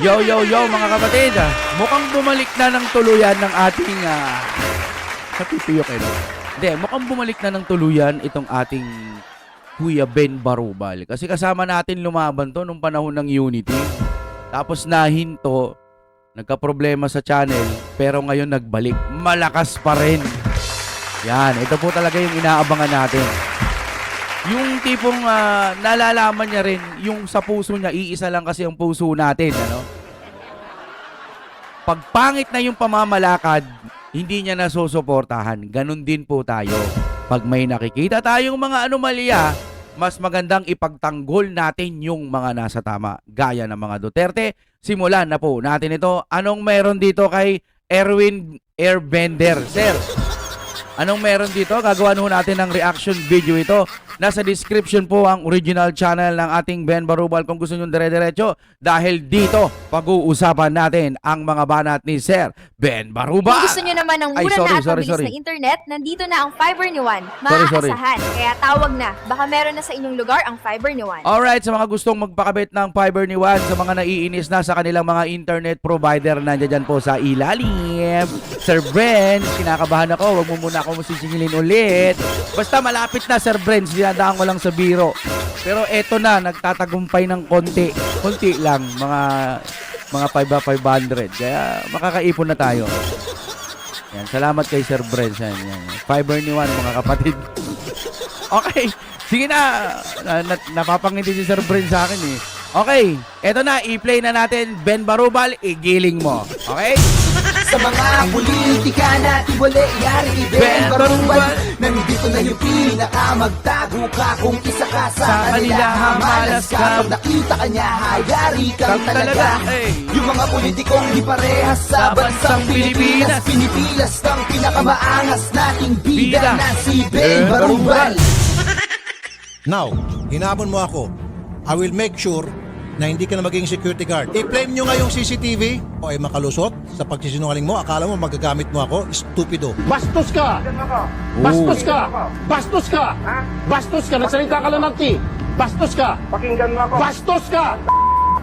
Yo, yo, yo mga kapatid. ah, Mukhang bumalik na ng tuluyan ng ating... Uh, Natutuyok eh, no? Hindi, mukhang bumalik na ng tuluyan itong ating Kuya Ben Barubal. Kasi kasama natin lumaban to nung panahon ng Unity. Tapos nahinto, nagka-problema sa channel, pero ngayon nagbalik. Malakas pa rin. Yan, ito po talaga yung inaabangan natin. Yung tipong ah, nalalaman niya rin, yung sa puso niya, iisa lang kasi ang puso natin, ano? Pag pangit na yung pamamalakad, hindi niya nasusuportahan. Ganon din po tayo. Pag may nakikita tayong mga anomalya, mas magandang ipagtanggol natin yung mga nasa tama. Gaya ng mga Duterte, simulan na po natin ito. Anong meron dito kay Erwin Airbender? Sir, Anong meron dito? Gagawa ho natin ng reaction video ito. Nasa description po ang original channel ng ating Ben Barubal kung gusto nyo dire-diretso. Dahil dito, pag-uusapan natin ang mga banat ni Sir Ben Barubal. Kung gusto nyo naman ng Ay, mura sorry, na at sorry, sorry. na internet, nandito na ang fiber ni Juan. Sorry, sorry. Maaasahan. Kaya tawag na. Baka meron na sa inyong lugar ang fiber ni Juan. Alright, sa mga gustong magpakabit ng fiber ni Juan, sa mga naiinis na sa kanilang mga internet provider, nandiyan dyan po sa ilalim. Sir Bren, kinakabahan ako, wag mo muna ako masisingilin ulit. Basta malapit na, Sir Bren, sinadaan ko lang sa biro. Pero eto na, nagtatagumpay ng konti. Konti lang, mga mga 500. Kaya makakaipon na tayo. Yan, salamat kay Sir Bren. Yan, yan. Fiber ni Juan, mga kapatid. Okay. Sige na. na, na napapangiti si Sir Brin sa akin eh. Okay. Eto na. I-play na natin. Ben Barubal, igiling mo. Okay? Sa mga politika natin wala yari Ben. Barubal Nandito na yung pinaka Magtago ka kung isa ka sa, Sa kanila, hamalas ka. Pag nakita ka niya hayari kang talaga, talaga eh. Yung mga politikong di parehas Sa sa bansang Pilipinas. Pinipilas ng pinakamaangas nating Bida. bida na si Ben. Barubal Now, hinamon mo ako. I will make sure na hindi ka na maging security guard. I-flame nyo nga yung CCTV o ay makalusot sa pagsisinungaling mo. Akala mo magagamit mo ako? Stupido. Bastos ka! Bastos ka! Bastos ka! Bastos ka! Nagsalita ka lang ng T! Bastos ka! Pakinggan mo ako. Bastos ka!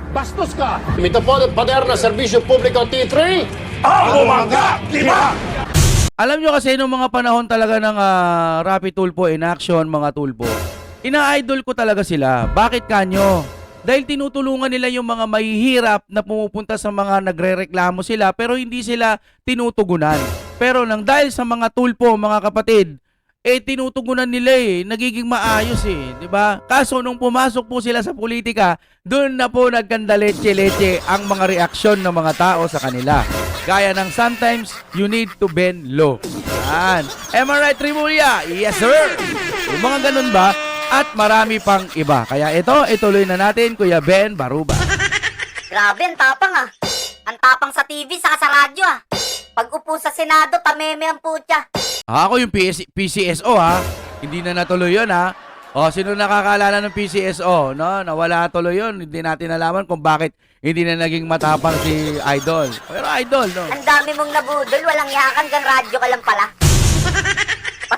Bastos ka! Ito po ang pader na serbisyo publiko T3! Ako mangga! Lima! Alam nyo kasi nung mga panahon talaga ng ah, Rapid Tulpo in action, mga tulpo, ina-idol ko talaga sila. Bakit kanyo? Dahil tinutulungan nila yung mga mahihirap na pumupunta sa mga nagrereklamo sila pero hindi sila tinutugunan. Pero nang dahil sa mga tulpo, mga kapatid, eh tinutugunan nila eh, nagiging maayos eh, 'di ba? Kaso nung pumasok po sila sa politika, doon na po nagkandaletse-letse ang mga reaksyon ng mga tao sa kanila. Gaya ng sometimes you need to bend low. Yan. Am I right, Trimulia? Yes, sir. Yung mga ganun ba? At marami pang iba. Kaya ito, ituloy na natin, Kuya Ben Baruba. Grabe, ang tapang ah. Ang tapang sa TV, saka sa radyo ah. Pag upo sa Senado, tameme ang putya. Ah, Ako yung PS, PCSO ha. Hindi na natuloy yun ha. O, sino nakakaalala ng PCSO? No? Nawala tuloy yun. Hindi natin alaman kung bakit hindi na naging matapang si Idol. Pero Idol, no? Ang dami mong nabudol, walang yakan, gang radyo ka lang pala.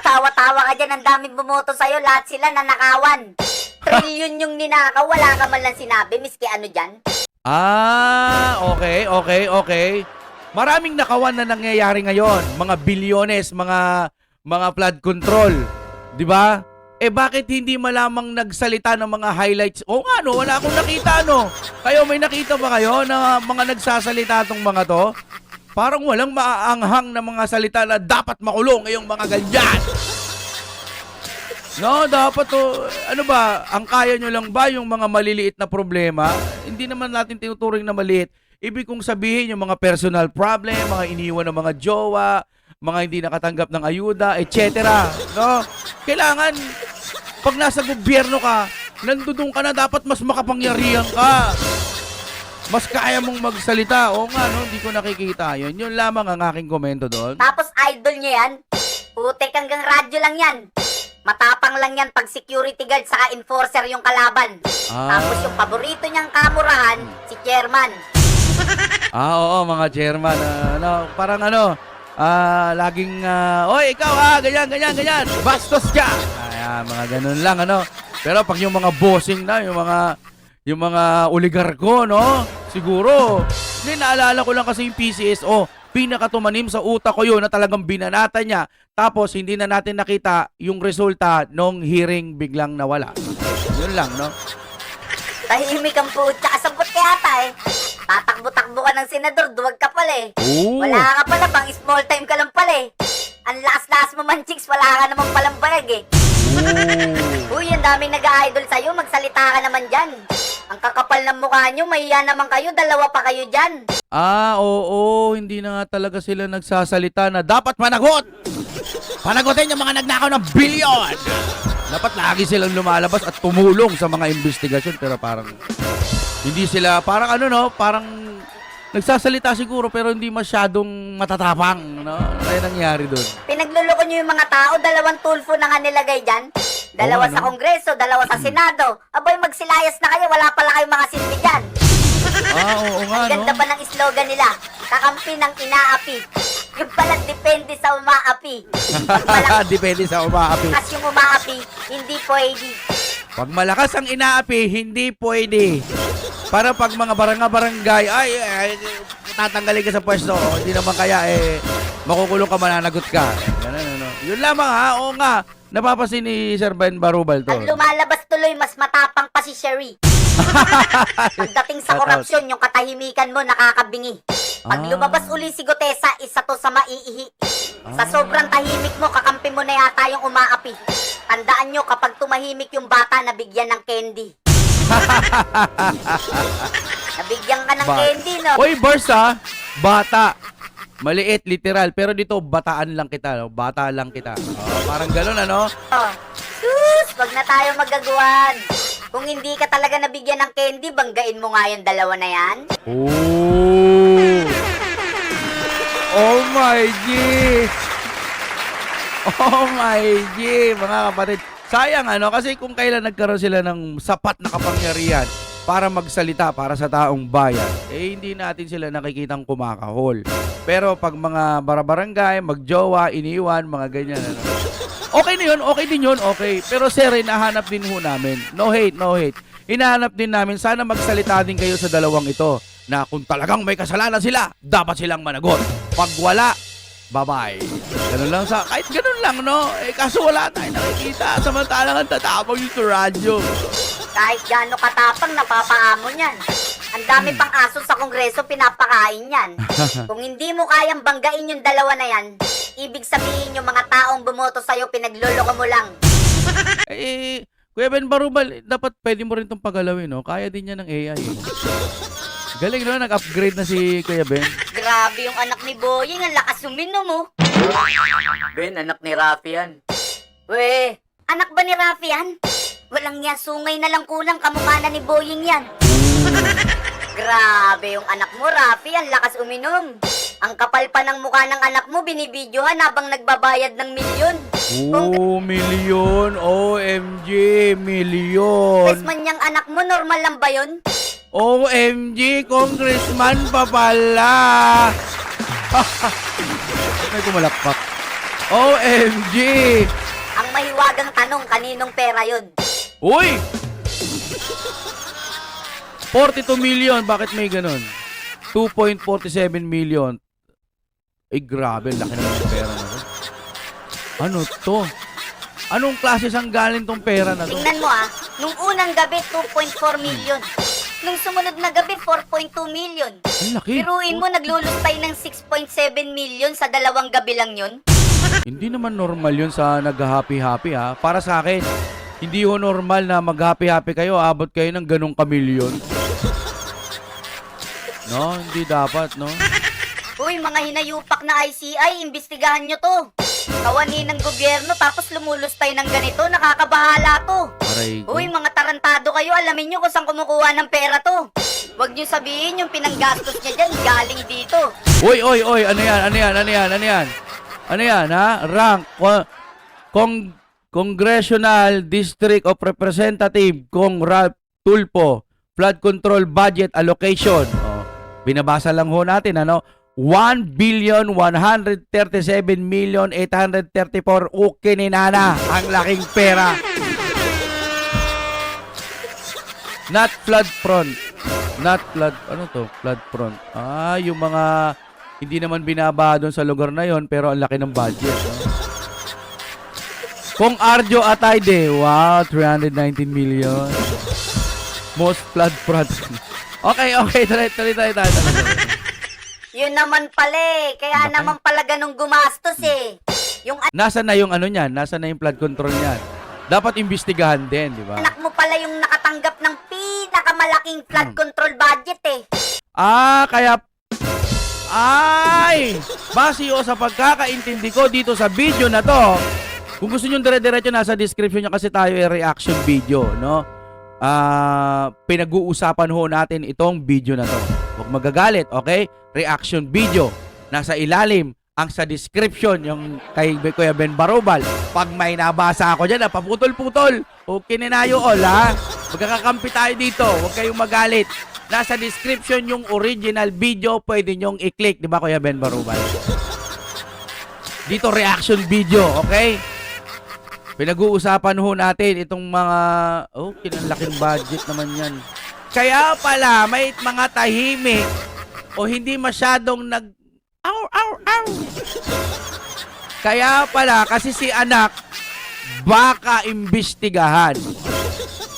Patawa-tawa ka dyan, ang daming bumoto sa'yo, lahat sila nanakawan. Trillion yung ninakaw, wala ka man lang sinabi, miski ano dyan. Ah, okay, okay, okay. Maraming nakawan na nangyayari ngayon. Mga bilyones, mga mga flood control. 'Di ba? Eh bakit hindi malamang nagsalita ng mga highlights? O nga no, wala akong nakita no. Kayo may nakita ba kayo na mga nagsasalita tong mga to? Parang walang maaanghang na mga salita na dapat makulong ngayong mga ganyan. No, dapat to, ano ba, ang kaya nyo lang ba yung mga maliliit na problema? Hindi naman natin tinuturing na maliit. Ibig kong sabihin yung mga personal problem, mga iniwan ng mga jowa, mga hindi nakatanggap ng ayuda, etc. No? Kailangan, pag nasa gobyerno ka, nandudong ka na dapat mas makapangyarihan ka. Mas kaya mong magsalita. O nga, no, hindi ko nakikita yun. Yun lamang ang aking komento doon. Tapos idol niya yan. Putek hanggang radyo lang yan. Matapang lang yan pag security guard saka enforcer yung kalaban. Ah. Tapos yung paborito niyang kamurahan, si chairman. Ah, oo, mga chairman. ah, ano, parang ano, ah, laging, ah, oy, ikaw ah, ganyan, ganyan, ganyan, bastos ka. Ay, ah, mga ganun lang, ano. Pero pag yung mga bossing na, yung mga, yung mga oligarko, no? Siguro. Hindi, naalala ko lang kasi yung PCSO. Pinakatumanim sa utak ko yun na talagang binanata niya. Tapos, hindi na natin nakita yung resulta nung hearing biglang nawala. Yun lang, no? Tahimik ang putya. Kasabot ka yata eh. Tatakbo-takbo ka ng senador, duwag ka pala eh. Oo. Wala ka pala, pang small time ka lang pala eh. Ang last-last mo man, chicks, wala ka naman palang eh. Uy, ang daming nag-idol sa'yo, magsalita ka naman dyan. Ang kakapal ng mukha nyo, mahiya naman kayo, dalawa pa kayo dyan. Ah, oo, hindi na nga talaga sila nagsasalita na dapat managot. Panagutin yung mga nagnakaw ng bilyon. Dapat lagi silang lumalabas at tumulong sa mga investigasyon pero parang hindi sila parang ano no, parang nagsasalita siguro pero hindi masyadong matatapang, no? Ano kaya nangyari doon? Pinagluloko nyo yung mga tao, dalawang tulfo na nga nilagay dyan. Dalawa Oo, sa ano? Kongreso, dalawa sa Senado. Aboy, magsilayas na kayo, wala pala kayong mga silbi dyan. Ah, oo nga no. ganda pa ng slogan nila, kakampi ng inaapi. Yung pala, depende sa umaapi. Pag malakas Depende sa umaapi. yung umaapi, hindi pwede. Pag malakas ang inaapi, hindi pwede. Para pag mga baranga-barangay, ay, ay, tatanggalin ka sa pwesto. O, hindi naman kaya, eh, makukulong ka, mananagot ka. Ganun, ano. Yun lamang, ha? Oo nga. Napapasin ni Sir Ben Barubal to. Ang lumalabas tuloy, mas matapang pa si Sherry. Pagdating sa korupsyon, yung katahimikan mo nakakabingi. Pag Ah. lumabas uli si Gotesa, isa to sa maiihi. Sa sobrang tahimik mo, kakampi mo na yata yung umaapi. Tandaan nyo, kapag tumahimik yung bata, nabigyan ng candy. nabigyan ka ng Ba- candy, no? Oy, Barsa, bata. Maliit, literal. Pero dito, bataan lang kita. No? Bata lang kita. Oh, parang ganun, ano? Oh. Sus, wag na tayo magagawan. Kung hindi ka talaga nabigyan ng candy, banggain mo nga yung dalawa na yan. Oh! Oh my G! Oh my G! Mga kapatid, sayang ano, kasi kung kailan nagkaroon sila ng sapat na kapangyarihan para magsalita para sa taong bayan, eh hindi natin sila nakikitang kumakahol. Pero pag mga barabarangay, magjowa, iniwan, mga ganyan, ano, Okay na yun, okay din yun, okay. Pero sir, hinahanap din ho namin. No hate, no hate. Hinahanap din namin, sana magsalita din kayo sa dalawang ito na kung talagang may kasalanan sila, dapat silang managot. Pag wala, bye-bye. Ganun lang sa, kahit ganun lang, no? Eh, kaso wala tayong nakikita. Samantalang ang tatapang yung radyo. Kahit gaano katapang, napapaamon yan. Ang dami pang aso sa kongreso, pinapakain yan. Kung hindi mo kayang banggain yung dalawa na yan, ibig sabihin yung mga taong bumoto sa'yo, pinagluloko mo lang. Eh, Kuya Ben Barubal, dapat pwede mo rin itong pagalawin, no? Kaya din niya ng AI. eh. Galing, no? Nag-upgrade na si Kuya Ben. Grabe yung anak ni Boying, ang lakas uminom mo. Ben, anak ni Rafi yan. We, anak ba ni Rafi yan? Walang niya, sungay na lang kulang, kamukha na ni Boying yan. Grabe yung anak mo, Rafi, ang lakas uminom. Ang kapal pa ng mukha ng anak mo, binibidyohan habang nagbabayad ng milyon. Oh, milyon. OMG, milyon. Congressman niyang anak mo, normal lang ba yun? OMG, congressman pa pala. May kumalakpak. OMG. Ang mahiwagang tanong, kaninong pera yun? Uy! 42 million, bakit may ganun? 2.47 million. Ay, grabe, laki naman ng pera na to. Ano to? Anong klase sang galing tong pera na to? Tingnan mo ah, nung unang gabi, 2.4 million. Nung sumunod na gabi, 4.2 million. Ang laki. Biruin mo, naglulustay ng 6.7 million sa dalawang gabi lang yun? Hindi naman normal yun sa nag-happy-happy ha. Para sa akin, hindi ho normal na mag-happy-happy kayo, abot kayo ng ganong kamilyon. No, hindi dapat, no? Uy, mga hinayupak na ICI, imbestigahan nyo to. Kawani ng gobyerno tapos lumulustay ng ganito, nakakabahala to. Aray. Uy, mga tarantado kayo, alamin nyo kung saan kumukuha ng pera to. Huwag nyo sabihin yung pinanggastos niya dyan, galing dito. Uy, uy, uy, ano yan, ano yan, ano yan, ano yan? Ano yan, ha? Rank, Ko- Kong, Congressional District of Representative, Kong Ralph Tulpo, Flood Control Budget Allocation. Oh, binabasa lang ho natin, ano? 1 billion 137 million 834 okay ni Nana ang laking pera Not flood prone. Not flood, ano to? Flood prone. Ah, yung mga hindi naman binaba doon sa lugar na yon pero ang laki ng budget. no? Kung Arjo Atayde, wow, 319 million. Most flood prone. Okay, okay, tuloy, tuloy, tuloy, tuloy, tuloy. Yun naman pala eh. Kaya Laki. naman pala ganun gumastos eh. Yung Nasaan na yung ano niyan? Nasaan na yung flood control niyan? Dapat imbestigahan din, di ba? anak mo pala yung nakatanggap ng pinakamalaking flood control budget eh. Ah, kaya... Ay! Base o sa pagkakaintindi ko dito sa video na to, kung gusto nyo dire-diretso nasa description nyo kasi tayo ay reaction video, no? Ah, pinag-uusapan ho natin itong video na to. Huwag magagalit, okay? Reaction video. Nasa ilalim ang sa description yung kay Kuya Ben Barobal. Pag may nabasa ako dyan, ah, paputol-putol. O kininayo all, ha? Magkakakampi tayo dito. Huwag kayong magalit. Nasa description yung original video, pwede nyong i-click. Di ba, Kuya Ben Barobal? Dito, reaction video, okay? Pinag-uusapan ho natin itong mga... Oh, kinalaking budget naman yan. Kaya pala, may mga tahimik o hindi masyadong nag... Ow, ow, ow! Kaya pala, kasi si anak, baka imbestigahan.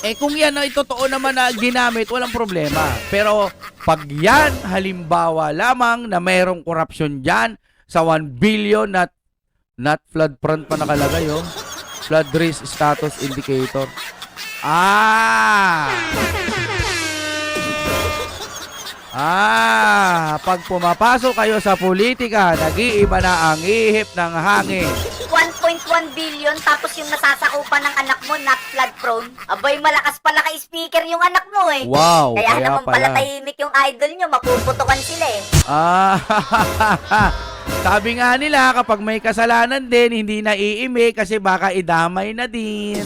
Eh kung yan ay totoo naman na ginamit, walang problema. Pero pag yan, halimbawa lamang na mayroong korupsyon dyan sa 1 billion na not flood front pa nakalagay, oh. Flood risk status indicator. Ah! Ah, pag pumapasok kayo sa politika, nag-iiba na ang ihip ng hangin. 1.1 billion tapos yung nasasakupan ng anak mo not flood prone. Abay, malakas pala kay speaker yung anak mo eh. Wow, Kaya, kaya naman pala pala. tahimik yung idol nyo, mapuputukan sila eh. Ah, sabi nga nila kapag may kasalanan din, hindi na iimi kasi baka idamay na din.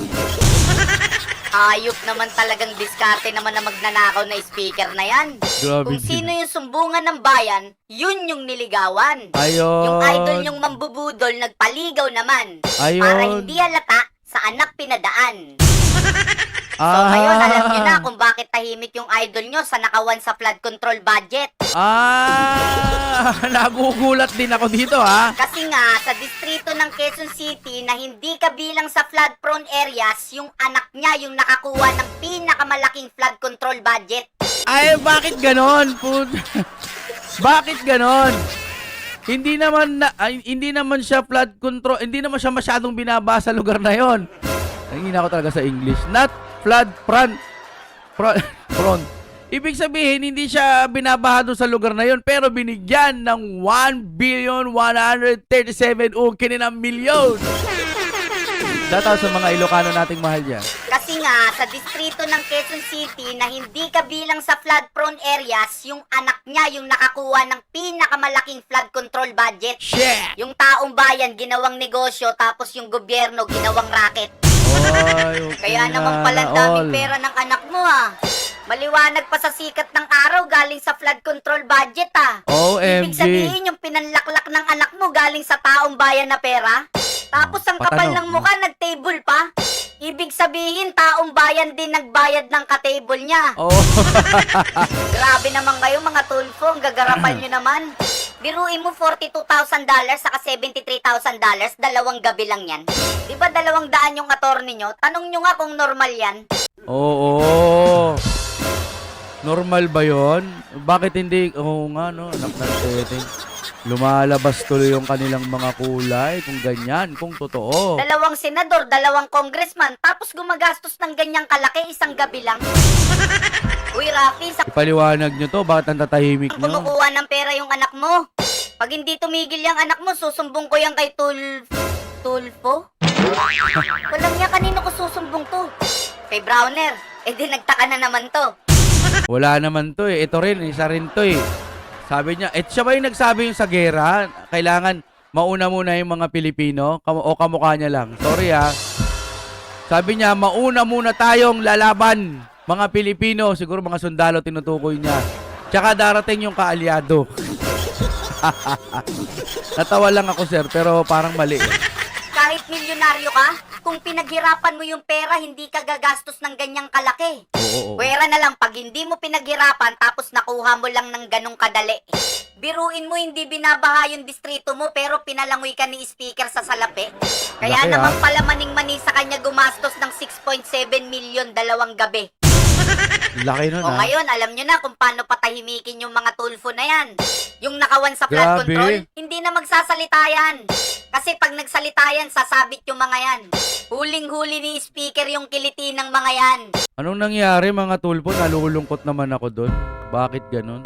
Ayop naman talagang diskarte naman na magnanakaw na speaker na yan. Grabe Kung sino yung sumbungan ng bayan, yun yung niligawan. Ayun. Yung idol yung mambubudol nagpaligaw naman. Ayun. Para hindi halata sa anak pinadaan. So Ah. ngayon, alam nyo na kung bakit tahimik yung idol nyo sa nakawan sa flood control budget. Ah, nagugulat din ako dito ha. Kasi nga, sa distrito ng Quezon City na hindi kabilang sa flood-prone areas, yung anak niya yung nakakuha ng pinakamalaking flood control budget. Ay, bakit ganon? Put- bakit ganon? Hindi naman na, ay, hindi naman siya flood control, hindi naman siya masyadong binaba sa lugar na 'yon. Nangina ako talaga sa English. Not flood front. Front. front. Ibig sabihin, hindi siya binabaha doon sa lugar na 'yon, pero binigyan ng 1 billion 137 ukinin ng milyon. Dataw sa mga Ilocano nating mahal dyan. Kasi nga, sa distrito ng Quezon City na hindi kabilang sa flood-prone areas, yung anak niya yung nakakuha ng pinakamalaking flood control budget. Shit! Yung taong bayan ginawang negosyo tapos yung gobyerno ginawang racket. Oy, Kaya naman pala ang daming pera ng anak mo ah. Maliwanag pa sa sikat ng araw galing sa flood control budget ah. Ibig OMG. sabihin yung pinanlaklak ng anak mo galing sa taong bayan na pera. Tapos ang kapal Patanong. ng mukha nag-table pa. Ibig sabihin taong bayan din nagbayad ng ka-table niya. Oh. Grabe naman kayo mga tulfo, ang gagarapal nyo naman. Biruin mo $42,000 saka $73,000, dalawang gabi lang yan. Di ba dalawang daan yung attorney nyo? Tanong nyo nga kung normal yan. Oo. Normal ba yon? Bakit hindi? Oo nga, no? Anak ng setting. Lumalabas tuloy yung kanilang mga kulay kung ganyan, kung totoo. Dalawang senador, dalawang congressman, tapos gumagastos ng ganyang kalaki isang gabi lang. Uy, Rafi, sa Ipaliwanag nyo to, bakit ang tatahimik nyo? kumukuha ng pera yung anak mo. Pag hindi tumigil yung anak mo, susumbong ko yan kay Tul... Tulfo? Walang niya kanino ko susumbong to. Kay Browner. Eh di nagtaka na naman to. Wala naman to eh. Ito rin, isa rin to eh. Sabi niya, eh siya ba yung nagsabi yung sa gera? Kailangan mauna muna yung mga Pilipino? Kam- o kamukha niya lang? Sorry ah. Sabi niya, mauna muna tayong lalaban. Mga Pilipino, siguro mga sundalo tinutukoy niya. Tsaka darating yung kaalyado. Natawa lang ako sir, pero parang mali. Kahit milyonaryo ka, kung pinaghirapan mo yung pera, hindi ka gagastos ng ganyang kalaki. Oo, oo. Pwera na lang pag hindi mo pinaghirapan tapos nakuha mo lang ng ganong kadali. Biruin mo hindi binabaha yung distrito mo pero pinalangoy ka ni speaker sa salapi. Kaya Laki, naman ah. pala maning-mani sa kanya gumastos ng 6.7 million dalawang gabi. Laki nun O ha. ngayon, alam nyo na kung paano patahimikin yung mga tulfo na yan. Yung nakawan sa flood Grabe. control, hindi na magsasalita yan. Kasi pag nagsalita yan, sasabit yung mga yan. Huling-huli ni speaker yung kiliti ng mga yan. Anong nangyari mga tulpo? Nalulungkot naman ako doon. Bakit ganun?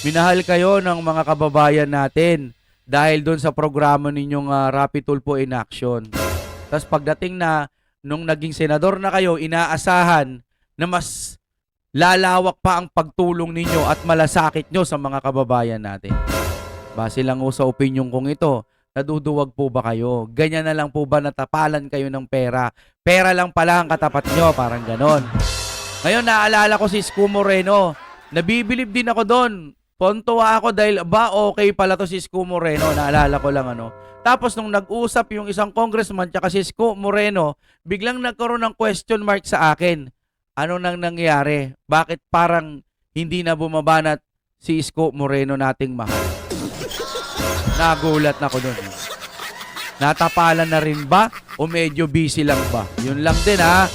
Minahal kayo ng mga kababayan natin dahil doon sa programa ninyong uh, Rapid Tulpo in Action. Tapos pagdating na nung naging senador na kayo, inaasahan na mas lalawak pa ang pagtulong ninyo at malasakit nyo sa mga kababayan natin. Base lang sa opinion kong ito, naduduwag po ba kayo? Ganyan na lang po ba natapalan kayo ng pera? Pera lang pala ang katapat nyo, parang ganon. Ngayon, naalala ko si Sco Moreno. Nabibilib din ako doon. Pontuwa ako dahil ba okay pala to si Sco Moreno. Naalala ko lang ano. Tapos nung nag-usap yung isang congressman tsaka si Sco Moreno, biglang nagkaroon ng question mark sa akin. Ano nang nangyari? Bakit parang hindi na bumabanat si Isko Moreno nating mahal? Nagulat na ako doon. Natapalan na rin ba o medyo busy lang ba? Yun lang din ha.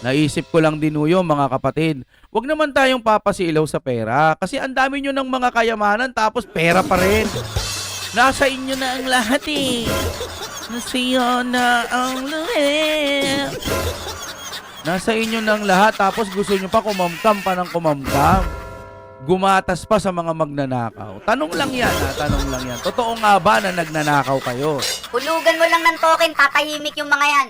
Naisip ko lang din yun, mga kapatid. Huwag naman tayong papasilaw sa pera kasi ang dami nyo ng mga kayamanan tapos pera pa rin. Nasa inyo na ang lahat eh. Nasa na ang lahat. Nasa inyo ang lahat tapos gusto nyo pa kumamkam pa ng kumamkam. Gumatas pa sa mga magnanakaw. Tanong lang yan ha, tanong lang yan. Totoo nga ba na nagnanakaw kayo? Hulugan mo lang ng token, tatahimik yung mga yan.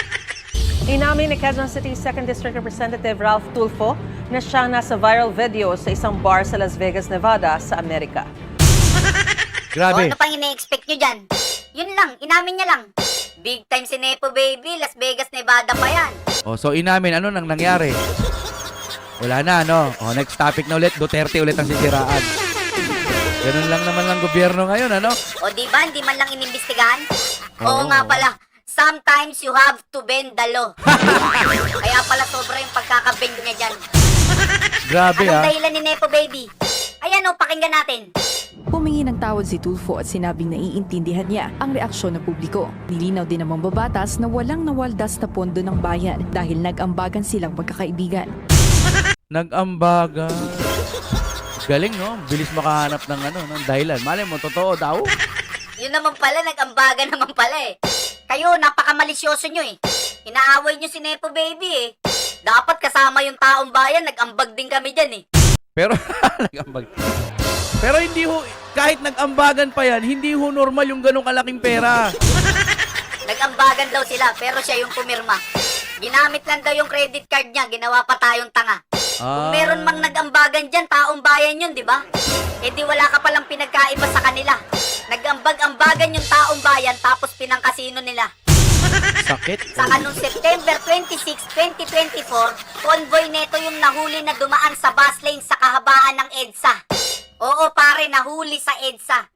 Inamin ni Quezon City 2nd District Representative Ralph Tulfo na siya nasa viral video sa isang bar sa Las Vegas, Nevada sa Amerika. O Grabe. ano pang ine-expect nyo dyan? Yun lang, inamin niya lang. Big time si Nepo Baby, Las Vegas, Nevada pa yan. O, so inamin, ano nang nangyari? Wala na, ano? O, next topic na ulit, Duterte ulit ang sisiraan. Ganun lang naman ang gobyerno ngayon, ano? O di ba, hindi man lang inimbestigahan? Oo Oo. nga pala, sometimes you have to bend the law. Kaya pala sobra yung pagkakabend niya dyan. Grabe, Anong ah. dahilan ni Nepo Baby? Ayan o, pakinggan natin. Humingi ng tawad si Tulfo at sinabing naiintindihan niya ang reaksyon ng publiko. Nilinaw din ng mambabatas na walang nawaldas na pondo ng bayan dahil nag-ambagan silang magkakaibigan. Nag-ambagan. Galing, no? Bilis makahanap ng ano, ng dahilan. Malay mo, totoo daw. Yun naman pala, nag-ambaga naman pala eh. Kayo, napakamalisyoso nyo eh. Inaaway nyo si Nepo Baby eh. Dapat kasama yung taong bayan, nag-ambag din kami dyan eh. Pero, nag-ambag. Pero hindi ho, kahit nag-ambagan pa yan, hindi ho normal yung ganong kalaking pera. Nag-ambagan daw sila, pero siya yung pumirma. Ginamit lang daw yung credit card niya, ginawa pa tayong tanga. Kung Ah. meron mang nag-ambagan dyan, taong bayan yun, di ba? Eh di wala ka palang pinagkaiba sa kanila. Nag-ambag-ambagan yung taong bayan, tapos pinangkasino nila. Sakit. Sa anong September 26, 2024, convoy neto yung nahuli na dumaan sa bus lane sa kahabaan ng EDSA. Oo pare, nahuli sa EDSA.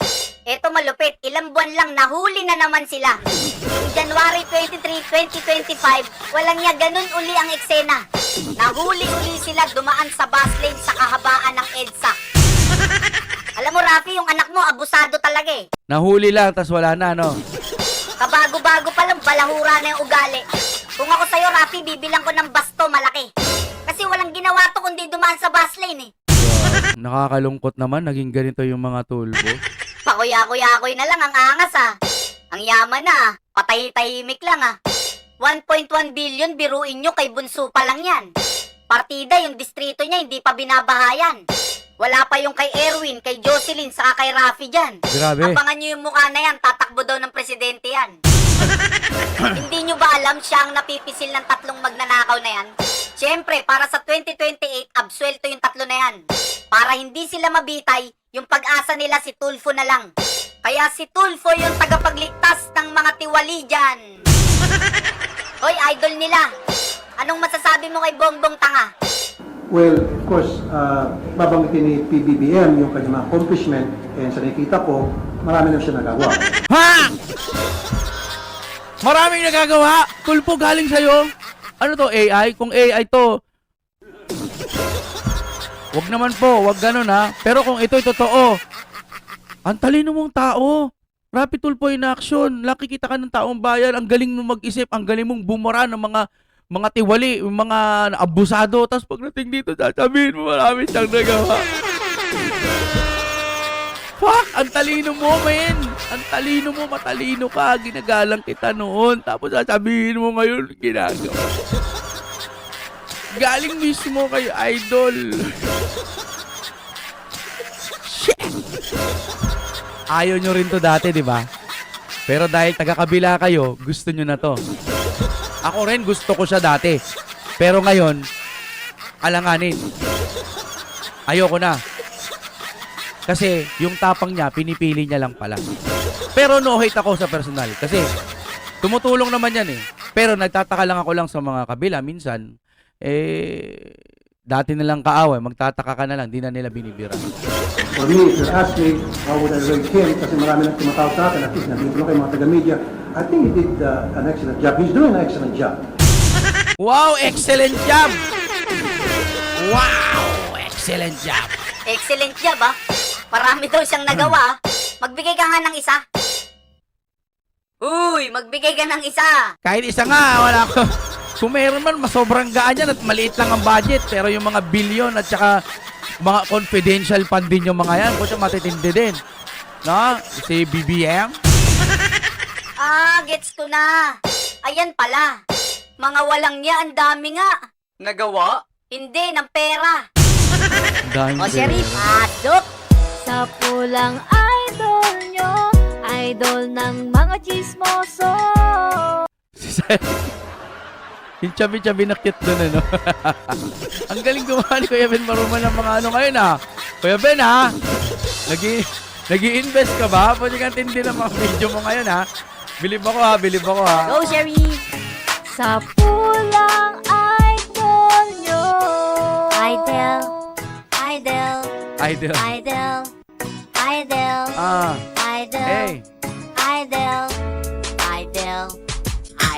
Eto malupit, ilang buwan lang nahuli na naman sila. Yung January 23, 2025, walang niya ganun uli ang eksena. Nahuli uli sila dumaan sa bus lane sa kahabaan ng EDSA. Alam mo Rafi, yung anak mo abusado talaga eh. Nahuli lang, tas wala na, no? Kabago-bago pa lang, balahura na yung ugali. Kung ako sa'yo, Rafi, bibilang ko ng basto malaki. Kasi walang ginawa to kundi dumaan sa bus lane eh. Nakakalungkot naman, naging ganito yung mga tulbo. Pakuya-kuya-kuy na lang ang angas ah. Ang yaman na ah. Patay-tahimik lang ah. 1.1 billion biruin nyo kay Bunso pa lang yan. Partida yung distrito niya hindi pa binabahayan. Wala pa yung kay Erwin, kay Jocelyn, saka kay Rafi dyan. Grabe. Abangan nyo yung mukha na yan, tatakbo daw ng presidente yan. Hindi nyo ba alam siya ang napipisil ng tatlong magnanakaw na yan? Siyempre, para sa 2028, absuelto yung tatlo na yan. Para hindi sila mabitay, yung pag-asa nila si Tulfo na lang. Kaya si Tulfo yung tagapagligtas ng mga tiwali dyan. Hoy, idol nila. Anong masasabi mo kay Bongbong Tanga? Well, of course, uh, babanggitin ni PBBM yung kanyang mga accomplishment and sa nakikita ko, marami na siya nagawa. Ha! Maraming nagagawa. Tulpo galing sa'yo. Ano to, AI? Kung AI to, wag naman po, wag ganun ha. Pero kung ito'y totoo, ang talino mong tao. Rapid Tulpo in action. Laki kita ka ng taong bayan. Ang galing mo mag-isip. Ang galing mong bumura ng mga mga tiwali, mga abusado. Tapos pagdating dito, sasabihin mo marami siyang nagawa. Fuck! Ang talino mo, men! Ang talino mo, matalino ka. Ginagalang kita noon. Tapos sasabihin mo ngayon, ginagawa. Galing mismo kay Idol. Shit! Ayaw nyo rin to dati, di ba? Pero dahil taga-kabila kayo, gusto nyo na to. Ako rin gusto ko siya dati. Pero ngayon, alanganin. Ayoko na. Kasi yung tapang niya, pinipili niya lang pala. Pero no hate ako sa personal. Kasi tumutulong naman yan eh. Pero nagtataka lang ako lang sa mga kabila. Minsan, eh, dati nilang kaaway, magtataka ka na lang, di na nila binibira. For me, if you ask me, how would I rate him? Kasi marami nang tumatawag sa akin, at least nandito lang kayo mga taga-media. I think he did uh, an excellent job. He's doing an excellent job. Wow, excellent job! Wow, excellent job! Excellent job, ah. Marami daw siyang nagawa. Magbigay ka nga ng isa. Uy, magbigay ka ng isa. Kahit isa nga, wala ko. Kung meron man, masobrang gaan yan at maliit lang ang budget. Pero yung mga billion at saka mga confidential fund din yung mga yan, kung matitindi din. No? Si BBM? Ah, gets ko na. Ayan pala. Mga walang niya, ang dami nga. Nagawa? Hindi, ng pera. Dahil O, Sheriff, pasok. Sa pulang idol nyo, idol ng mga chismoso. yung chabi-chabi na cute doon, ano? ang galing gumawa ni Kuya Ben Maruman ng mga ano ngayon, ha? Kuya Ben, ha? Nagi, nag-i-invest ka ba? Pwede kang tindi ng mga video mo ngayon, ha? Bilib ako, ha? Bilib ako, ha? Go, Sheriff. Sa pulang idol nyo. Idol. Idol. Idol. Idol. Idol. Ah, Idol. hey. Idol.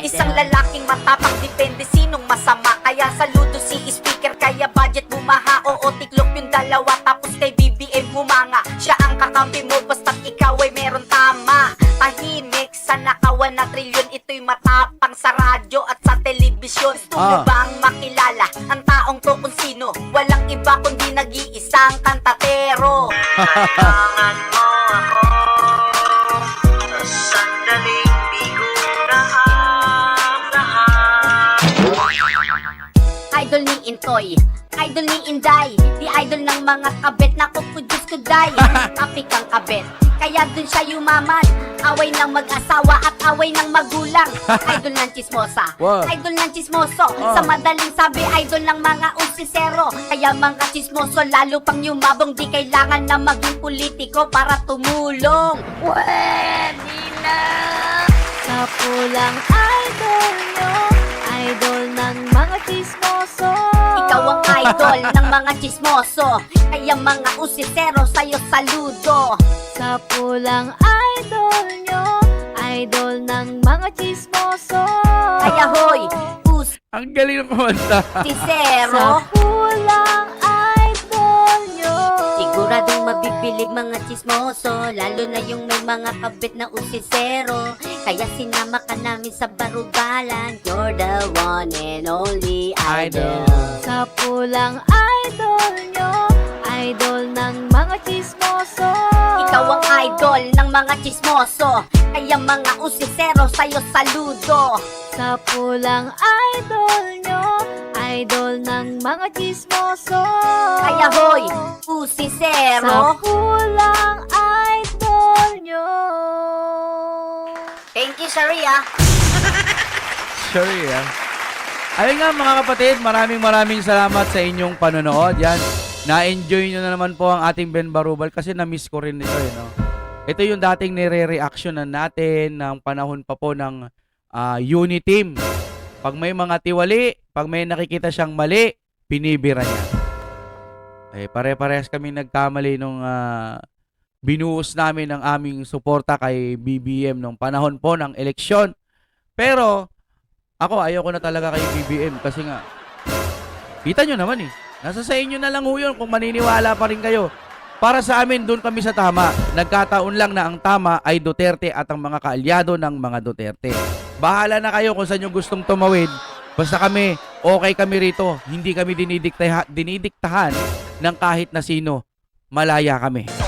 Isang lalaking matapang depende sinong masama? Kaya saludo si speaker kaya budget bumaha. Oo tiklop yung dalawa tapos kay BBM humanga. Siya ang kakampi mo basta't ikaw ay meron tama. Tahimik sa nakawan na trilyon Ito'y matapang sa radyo at sa telebisyon. Gusto mo Ah. bang makilala ang taong to kung sino? Walang iba kundi nag-iisang kantatero. Kailangan mo ako Idol ni Intoy. Idol ni Inday. Di idol ng mga kabet. Na kukudus kuday Kapik ang kabet. Kaya dun siya yumaman. Away ng mag-asawa at away ng magulang. Idol ng chismosa. Wow. Idol ng chismoso. Ah. Sa madaling sabi idol ng mga usisero. Kaya mga chismoso lalo pang yumabong Di kailangan na maging politiko para tumulong. Pwede na. Sa pulang idol nyo, idol ng mga chismoso. Ikaw ang idol ng mga chismoso Kaya mga usisero sa'yo saludo Sa pulang idol nyo, idol ng mga chismoso. Kaya hoy, Ang galing ng kumanta. Sa usisero pulang idol nyo. Siguradong mabibilig mga chismoso Lalo na yung may mga kabit na usisero Kaya sinama ka namin sa barugalan You're the one and only idol Sa pulang idol nyo, idol ng mga chismoso. Ikaw ang idol ng mga chismoso Kaya mga usisero sa'yo saludo Sa pulang idol nyo, idol ng mga chismoso. Kaya hoy, Sa usisero pulang idol nyo. Thank you, Sharia yeah. Ayun nga mga kapatid, maraming maraming salamat sa inyong panonood. Yan, na-enjoy nyo na naman po ang ating Ben Barubal kasi na-miss ko rin ito. Eh, no? Ito yung dating nire-reaction na natin ng panahon pa po ng ah, Uniteam. Pag may mga tiwali, pag may nakikita siyang mali, pinibira niya. Eh, pare-parehas kami nagkamali nung ah, binuhos namin ang aming suporta kay BBM nung panahon po ng eleksyon. Pero, ako ayoko na talaga kay BBM kasi nga, kita nyo naman eh. Nasa sa inyo na lang yun kung maniniwala pa rin kayo. Para sa amin, doon kami sa tama. Nagkataon lang na ang tama ay Duterte at ang mga kaalyado ng mga Duterte. Bahala na kayo kung saan nyo gustong tumawid. Basta kami, okay kami rito. Hindi kami dinidiktaha, dinidiktahan ng kahit na sino. Malaya kami.